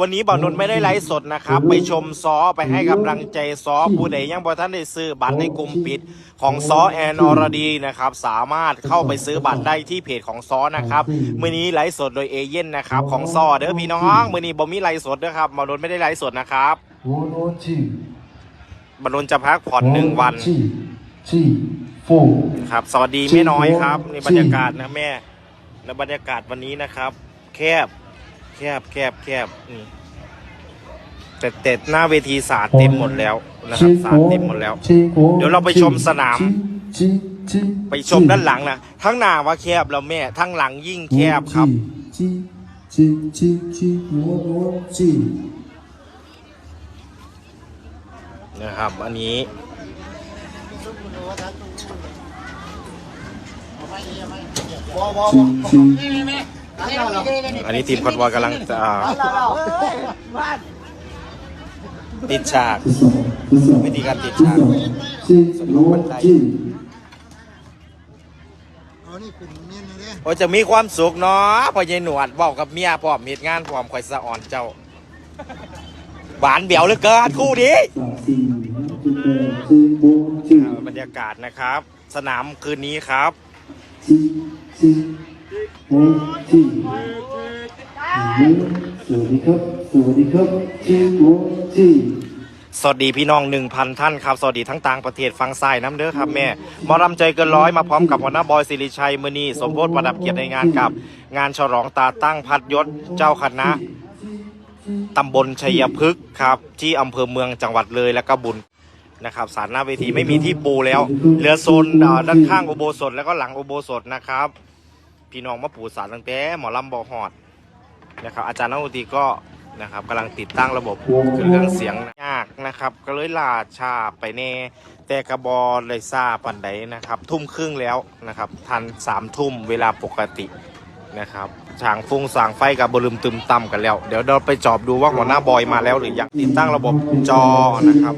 วันนี้บ่าวนนท์ไม่ได้ไลฟ์สดนะครับ ไปชมซ้อไปให้กำลังใจซ้อผู้ใดยังบ่ท่านได้ซื้อบัตรในกลุ่มปิดของซ้อแอนอรดีนะครับ สามารถเข้าไปซื้อบัตรได้ที่เพจของซ้อนะครับมื้อนี้ไลฟ์สดโดยเอเย่นนะครับของซ้อเด้อพี่น้องมื้อนี้บ่มีไลฟ์สดนะครับบ่าวนนท์ไม่ได้ไลฟ์สดนะครับโวโนจีบ่าวนนท์จะพักผ่อนหนึ่งวันจีจีโฟครับ สวัสดีแม่น้อยครับนี่บรรยากาศนะแม่และบรรยากาศวันนี้นะครับ แคบ แคบแคบแคบนี่แต่แต่หน้าเวทีสาดเต็มหมดแล้วนะครับสาดเต็มหมดแล้ว เดี๋ยวเราไปชมสนามจีจีไปชมด้านหลังนะทั้งหน้าว่าแคบแล้วแม่ ทั้งหลังยิ่งแคบครับจีจีจีจีโวโนจีนะครับ อันนี้จีจีอั นนี้ทีมคอนวอยกำลังจะอ่าติดฉากที่สองที่สองวิธีการติดฉากจีโวจีเอานี่เป็นเน้นเลยโอ้จะมีความสุขเนาะพอยายหนวดบอกกับเมียพร้อมเหตุงานพร้อมคอยสะอ่อนเจ้าบานเบี่ยวเหลือเกินคู่นี้สามสี่จีแปดจีโวจีบรรยากาศนะครับ สนามคืนนี้ครับ จีจีโวจีสวัสดีครับ สวัสดีครับจีโวจีสวัสดีพี่น้อง1,000ท่านครับ สวัสดีทั้งต่างประเทศฟังซ้ายน้ำเด้อครับแม่มอรำใจเกินร้อยมาพร้อมกับหัวหน้าบอยสิริชัยมือนีสมโพธประดับเกียรติในงานกับ งานฉลองตาตั้งพัดยศเจ้าคณะตำบลชัยพฤกษ์ครับ ที่อำเภอเมืองจังหวัดเลยและก็บุญนะครับสารหน้าเวทีไม่มีที่ปูแล้ว เหลือโซนด้านข้างอุโบสถแล้วก็หลังอุโบสถนะครับ พี่น้องมาปูสารตั้งแต่หมอลำบอหอดนะครับอาจารย์นักดนตรีก็นะครับกำลังติดตั้งระบบเครื่องเสียงยากนะครับ ก็เลยลาชาไปแน่แต่กระบอเลยซาปันไดนะครับ ทุ่มครึ่งแล้วนะครับ ทันสามทุ่มเวลาปกตินะครับฉางฟงสางไฟกับบลืมตึมต่ำกันแล้ว เดี๋ยวเราไปจอบดูว่าหัวหน้าบอยมาแล้วหรือยังติดตั้งระบบจอนะครับ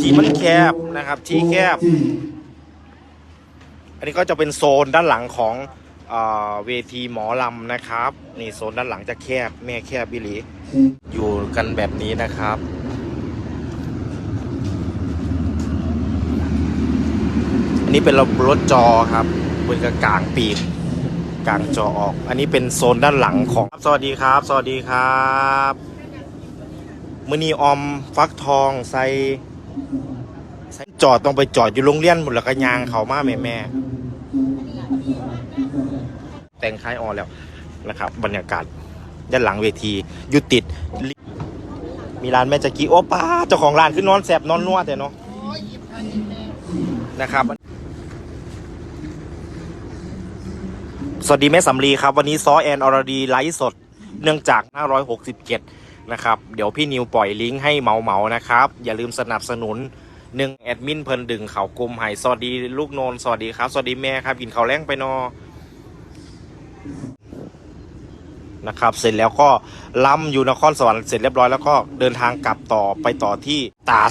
ที่มันแคบนะครับที่แคบ อันนี้ก็จะเป็นโซนด้านหลังของ เวทีหมอลำนะครับ นี่โซนด้านหลังจะแคบแม่แคบบิลีอยู่กันแบบนี้นะครับ อันนี้เป็นรถจอครับบนกระกางปีกกางจอออก อันนี้เป็นโซนด้านหลังของสวัสดีครับ สวัสดีครับมือนีออมฟักทองใส่ใส่จอดต้องไปจอดอยู่โรงเรียนหมดแล้วก็ยางเขามาแม่แม่ แต่งคล้ายออแล้วนะครับบรรยากาศด้านหลังเวทียู่ติด มีร้านแม่จักกี้โอ้ป้าเจ้าของร้านคือนอนแสบนอนนัวแต่เนาะนะครับ สวัสดีแม่สำลีครับ วันนี้ซอแอนอรดีไลฟ์สดเนื่องจาก 567 นะครับ เดี๋ยวพี่นิวปล่อยลิงก์ให้เมาเมานะครับ อย่าลืมสนับสนุนหนึ่งแอดมินเพิ่นดึงเขากลมไห้สวัสดีลูกโนนสวัสดีครับ สวัสดีแม่ครับกินเขาแรงไปนอ นะครับ เสร็จแล้วก็ล้ำอยู่นครสวรรค์เสร็จเรียบร้อยแล้วก็เดินทางกลับต่อไปต่อที่ตา